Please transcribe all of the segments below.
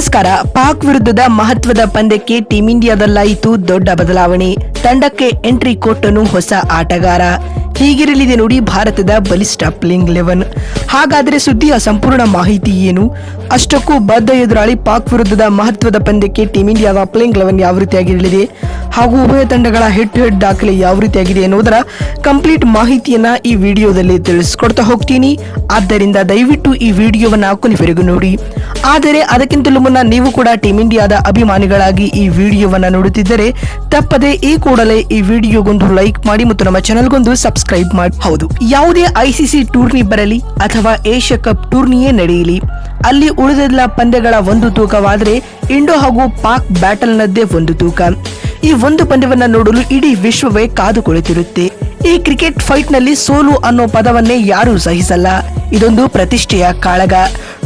ನಮಸ್ಕಾರ ಪಾಕ್ ವಿರುದ್ಧದ ಮಹತ್ವದ ಪಂದ್ಯಕ್ಕೆ ಟೀಂ ಇಂಡಿಯಾದಲ್ಲಾಯಿತು ದೊಡ್ಡ ಬದಲಾವಣೆ. ತಂಡಕ್ಕೆ ಎಂಟ್ರಿ ಕೊಟ್ಟನು ಹೊಸ ಆಟಗಾರ. ಹೀಗಿರಲಿದೆ ನೋಡಿ ಭಾರತದ ಬಲಿಷ್ಠ ಪ್ಲೇಯಿಂಗ್ ಲೆವೆನ್ ಹಾಗಾದರೆ ಸುದ್ದಿಯ ಸಂಪೂರ್ಣ ಮಾಹಿತಿ ಏನು? ಅಷ್ಟಕ್ಕೂ ಬದ್ಧ ಎದುರಾಳಿ ಪಾಕ್ ವಿರುದ್ಧದ ಮಹತ್ವದ ಪಂದ್ಯಕ್ಕೆ ಟೀಂ ಇಂಡಿಯಾದ ಪ್ಲೇಯಿಂಗ್ ಲೆವೆನ್ ಯಾವ ರೀತಿಯಾಗಿರಲಿದೆ ಹಾಗೂ ಉಭಯ ತಂಡಗಳ ಹೆಡ್ ಟು ಹೆಡ್ ದಾಖಲೆ ಯಾವ ರೀತಿಯಾಗಿದೆ ಎನ್ನುವುದರ ಕಂಪ್ಲೀಟ್ ಮಾಹಿತಿಯನ್ನ ಈ ವಿಡಿಯೋದಲ್ಲಿ ತಿಳಿಸ್ಕೊಡ್ತಾ ಹೋಗ್ತೀನಿ. ಆದ್ದರಿಂದ ದಯವಿಟ್ಟು ಈ ವಿಡಿಯೋವನ್ನ ಕೊನೆವರೆಗೂ ನೋಡಿ. ಆದರೆ ಅದಕ್ಕಿಂತಲೂ ಮುನ್ನ ನೀವು ಕೂಡ ಟೀಮ್ ಇಂಡಿಯಾದ ಅಭಿಮಾನಿಗಳಾಗಿ ಈ ವಿಡಿಯೋವನ್ನ ನೋಡುತ್ತಿದ್ದರೆ ತಪ್ಪದೆ ಈ ಕೂಡಲೇ ಈ ವಿಡಿಯೋಗೊಂದು ಲೈಕ್ ಮಾಡಿ ಮತ್ತು ನಮ್ಮ ಚಾನಲ್ಗೊಂದು ಸಬ್ಸ್ಕ್ರೈಬ್ ಮಾಡಿ, ಹೌದು. ಯಾವುದೇ ಐಸಿಸಿ ಟೂರ್ನಿ ಬರಲಿ ಅಥವಾ ಏಷ್ಯಾ ಕಪ್ ಟೂರ್ನಿಯೇ ನಡೆಯಲಿ, ಅಲ್ಲಿ ಉಳಿದೆಲ್ಲ ಪಂದ್ಯಗಳ ಒಂದು ತೂಕವಾದರೆ ಇಂಡೋ ಹಾಗೂ ಪಾಕ್ ಬ್ಯಾಟಲ್ನದ್ದೇ ಒಂದು ತೂಕ. ಈ ಒಂದು ಪಂದ್ಯವನ್ನ ನೋಡಲು ಇಡೀ ವಿಶ್ವವೇ ಕಾದು ಕುಳಿತಿರುತ್ತೆ ಈ ಕ್ರಿಕೆಟ್ ಫೈಟ್ನಲ್ಲಿ ಸೋಲು ಅನ್ನೋ ಪದವನ್ನೇ ಯಾರೂ ಸಹಿಸಲ್ಲ. ಇದೊಂದು ಪ್ರತಿಷ್ಠೆಯ ಕಾಳಗ.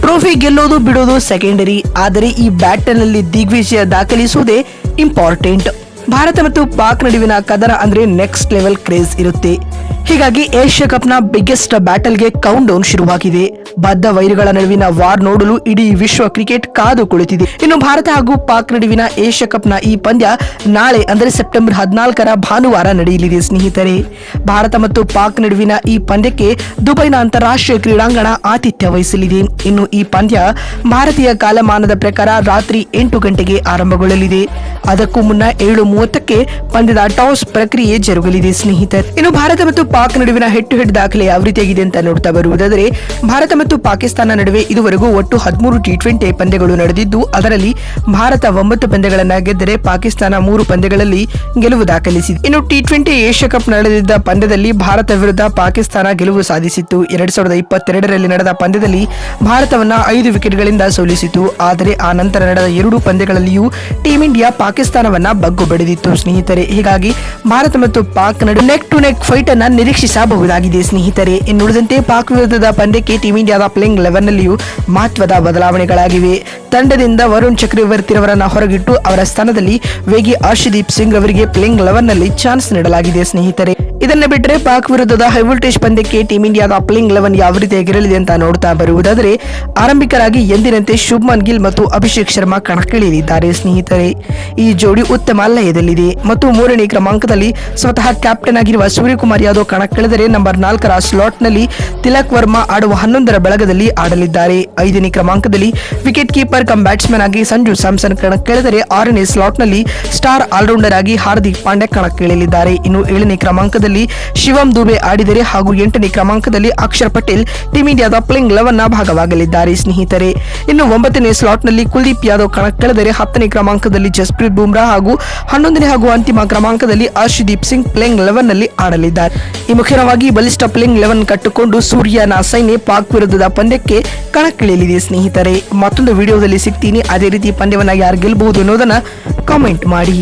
ಟ್ರೋಫಿ ಗೆಲ್ಲೋದು ಬಿಡೋದು ಸೆಕೆಂಡರಿ. ಆದರೆ ಈ ಬ್ಯಾಟಲ್ನಲ್ಲಿ ದಿಗ್ವಿಜಯ ದಾಖಲಿಸುವುದೇ ಇಂಪಾರ್ಟೆಂಟ್. ಭಾರತ ಮತ್ತು ಪಾಕ್ ನಡುವಿನ ಕದರ ಅಂದ್ರೆ ನೆಕ್ಸ್ಟ್ ಲೆವೆಲ್ ಕ್ರೇಜ್ ಇರುತ್ತೆ. ಹೀಗಾಗಿ ಏಷ್ಯಾ ಕಪ್ನ ಬಿಗ್ಗೆಸ್ಟ್ ಬ್ಯಾಟಲ್ಗೆ ಕೌಂಟ್ ಡೌನ್ ಶುರುವಾಗಿದೆ. ಬದ್ಧ ವೈರಿಗಳ ನಡುವಿನ ವಾರ್ ನೋಡಲು ಇಡೀ ವಿಶ್ವ ಕ್ರಿಕೆಟ್ ಕಾದು ಕುಳಿತಿದೆ. ಇನ್ನು ಭಾರತ ಹಾಗೂ ಪಾಕ್ ನಡುವಿನ ಏಷ್ಯಾ ಕಪ್ನ ಈ ಪಂದ್ಯ ನಾಳೆ ಅಂದರೆ ಸೆಪ್ಟೆಂಬರ್ ಹದಿನಾಲ್ಕರ ಭಾನುವಾರ ನಡೆಯಲಿದೆ ಸ್ನೇಹಿತರೆ. ಭಾರತ ಮತ್ತು ಪಾಕ್ ನಡುವಿನ ಈ ಪಂದ್ಯಕ್ಕೆ ದುಬೈನ ಅಂತಾರಾಷ್ಟ್ರೀಯ ಕ್ರೀಡಾಂಗಣ ಆತಿಥ್ಯ ವಹಿಸಲಿದೆ. ಇನ್ನು ಈ ಪಂದ್ಯ ಭಾರತೀಯ ಕಾಲಮಾನದ ಪ್ರಕಾರ ರಾತ್ರಿ ಎಂಟು ಗಂಟೆಗೆ ಆರಂಭಗೊಳ್ಳಲಿದೆ. ಅದಕ್ಕೂ ಮುನ್ನ ಏಳು ಮೂವತ್ತಕ್ಕೆ ಪಂದ್ಯದ ಟಾಸ್ ಪ್ರಕ್ರಿಯೆ ಜರುಗಲಿದೆ ಸ್ನೇಹಿತರೆ. ಇನ್ನು ಭಾರತ ಮತ್ತು ಪಾಕ್ ನಡುವಿನ ಹೆಡ್ ಟು ಹೆಡ್ ದಾಖಲೆ ಯಾವ ರೀತಿಯಾಗಿದೆ ಅಂತ ನೋಡ್ತಾ ಬರುವುದಾದರೆ, ಭಾರತ ಮತ್ತು ಪಾಕಿಸ್ತಾನ ನಡುವೆ ಇದುವರೆಗೂ ಒಟ್ಟು ಹದಿಮೂರು ಟಿ ಟ್ವೆಂಟಿ ಪಂದ್ಯಗಳು ನಡೆದಿದ್ದು, ಅದರಲ್ಲಿ ಭಾರತ ಒಂಬತ್ತು ಪಂದ್ಯಗಳನ್ನು ಗೆದ್ದರೆ ಪಾಕಿಸ್ತಾನ ಮೂರು ಪಂದ್ಯಗಳಲ್ಲಿ ಗೆಲುವು ದಾಖಲಿಸಿದೆ. ಇನ್ನು ಟಿ ಟ್ವೆಂಟಿ ಏಷ್ಯಾ ಕಪ್ ನಡೆದಿದ್ದ ಪಂದ್ಯದಲ್ಲಿ ಭಾರತ ವಿರುದ್ಧ ಪಾಕಿಸ್ತಾನ ಗೆಲುವು ಸಾಧಿಸಿತ್ತು. ಎರಡ್ ಸಾವಿರದ ಇಪ್ಪತ್ತೆರಡರಲ್ಲಿ ನಡೆದ ಪಂದ್ಯದಲ್ಲಿ ಭಾರತವನ್ನು ಐದು ವಿಕೆಟ್ಗಳಿಂದ ಸೋಲಿಸಿತು. ಆದರೆ, ಆ ನಂತರ ನಡೆದ ಎರಡು ಪಂದ್ಯಗಳಲ್ಲಿಯೂ ಟೀಂ ಇಂಡಿಯಾ ಪಾಕಿಸ್ತಾನವನ್ನ ಬಗ್ಗು ಬಡಿದಿತ್ತು. ಸ್ನೇಹಿತರೆ, ಹೀಗಾಗಿ ಭಾರತ ಮತ್ತು ಪಾಕ್ ನಡುವೆ ನೆಕ್ ಟು ನೆಕ್ ಫೈಟ್ ಅನ್ನ ನಿರೀಕ್ಷಿಸಬಹುದಾಗಿದೆ, ಸ್ನೇಹಿತರೆ. ಇನ್ನುಳಿದಂತೆ ಪಾಕ್ ವಿರುದ್ಧದ ಪಂದ್ಯಕ್ಕೆ ಟೀಂ ಇಂಡಿಯಾದ ಪ್ಲೇಯಿಂಗ್ ಲೆವೆನ್ ನಲ್ಲಿಯೂ ಮಹತ್ವದ ಬದಲಾವಣೆಗಳಾಗಿವೆ. ತಂಡದಿಂದ ವರುಣ್ ಚಕ್ರವರ್ತಿರವರನ್ನು ಹೊರಗಿಟ್ಟು ಅವರ ಸ್ಥಾನದಲ್ಲಿ ವೇಗಿ ಆಶುದೀಪ್ ಸಿಂಗ್ ಅವರಿಗೆ ಪ್ಲೇಯಿಂಗ್ ಲೆವೆನ್ನಲ್ಲಿ ಚಾನ್ಸ್ ನೀಡಲಾಗಿದೆ, ಸ್ನೇಹಿತರೆ. ಇದನ್ನ ಬಿಟ್ಟರೆ ಪಾಕ್ ವಿರುದ್ಧದ ಹೈ ವೋಲ್ಟೇಜ್ ಪಂದ್ಯಕ್ಕೆ ಟೀಂ ಇಂಡಿಯಾದ ಪ್ಲೇಯಿಂಗ್ ಲೆವೆನ್ ಯಾವ ರೀತಿಯಾಗಿರಲಿದೆ ಅಂತ ನೋಡ್ತಾ ಬರುವುದಾದರೆ, ಆರಂಭಿಕರಾಗಿ ಎಂದಿನಂತೆ ಶುಭ್ಮನ್ ಗಿಲ್ ಮತ್ತು ಅಭಿಷೇಕ್ ಶರ್ಮಾ ಕಣಕ್ಕಿಳಿಯಲಿದ್ದಾರೆ. ಸ್ನೇಹಿತರೆ, ಈ ಜೋಡಿ ಉತ್ತಮ ಲಯದಲ್ಲಿದೆ ಮತ್ತು ಮೂರನೇ ಕ್ರಮಾಂಕದಲ್ಲಿ ಸ್ವತಃ ಕ್ಯಾಪ್ಟನ್ ಆಗಿರುವ ಸೂರ್ಯಕುಮಾರ್ ಯಾದವ್ ಕಣಕ್ಕಿಳಿದರೆ ನಂಬರ್ ನಾಲ್ಕರ ಸ್ಲಾಟ್ನಲ್ಲಿ ತಿಲಕ್ ವರ್ಮಾ ಆಡುವ ಹನ್ನೊಂದರ ಬಳಗದಲ್ಲಿ ಆಡಲಿದ್ದಾರೆ. ಐದನೇ ಕ್ರಮಾಂಕದಲ್ಲಿ ವಿಕೆಟ್ ಕೀಪರ್ ಕಮ್ ಬ್ಯಾಟ್ಸ್ಮನ್ ಆಗಿ ಸಂಜು ಸ್ಯಾಮ್ಸನ್ ಕಣಕ್ಕಿಳಿದರೆ ಆರನೇ ಸ್ಲಾಟ್ನಲ್ಲಿ ಸ್ಟಾರ್ ಆಲ್ರೌಂಡರ್ ಆಗಿ ಹಾರ್ದಿಕ್ ಪಾಂಡ್ಯ ಕಣಕ್ಕಿಳಿಯಲಿದ್ದಾರೆ. ಇನ್ನು ಏಳನೇ ಕ್ರಮಾಂಕದಲ್ಲಿ ಶಿವಂ ದುಬೆ ಆಡಿದರೆ ಹಾಗೂ ಎಂಟನೇ ಕ್ರಮಾಂಕದಲ್ಲಿ ಅಕ್ಷರ್ ಪಟೇಲ್ ಟೀಂ ಇಂಡಿಯಾದ ಪ್ಲೇಯಿಂಗ್ನ ಭಾಗವಾಗಲಿದ್ದಾರೆ. ಸ್ನೇಹಿತರೆ, ಇನ್ನು ಒಂಬತ್ತನೇ ಸ್ಲಾಟ್ನಲ್ಲಿ ಕುಲ್ದೀಪ್ ಯಾದವ್ ಕಣಕ್ಕಿಳಿದರೆ ಹತ್ತನೇ ಕ್ರಮಾಂಕದಲ್ಲಿ ಜಸ್ಪ್ರೀತ್ ಬುಮ್ರಾ ಹಾಗೂ ಹನ್ನೊಂದನೇ ಹಾಗೂ ಅಂತಿಮ ಕ್ರಮಾಂಕದಲ್ಲಿ ಅರ್ಷದೀಪ್ ಸಿಂಗ್ ಪ್ಲೇಯಿಂಗ್ ಲೆವೆನ್ನಲ್ಲಿ ಆಡಲಿದ್ದಾರೆ. ಈ ಮುಖ್ಯವಾಗಿ ಬಲಿಷ್ಠ ಪ್ಲೇಯಿಂಗ್ ಲೆವೆನ್ ಕಟ್ಟಿಕೊಂಡು ಸೂರ್ಯನ ಸೈನ್ಯ ಪಾಕ್ ವಿರುದ್ಧದ ಪಂದ್ಯಕ್ಕೆ ಕಣಕ್ಕಿಳಿಯಲಿದೆ. ಸ್ನೇಹಿತರೆ, ಮತ್ತೊಂದು ವಿಡಿಯೋದಲ್ಲಿ ಸಿಗ್ತೀನಿ. ಅದೇ ರೀತಿ ಪಂದ್ಯವನ್ನ ಯಾರು ಗೆಲ್ಲಬಹುದು ಅನ್ನೋದನ್ನ ಕಾಮೆಂಟ್ ಮಾಡಿ.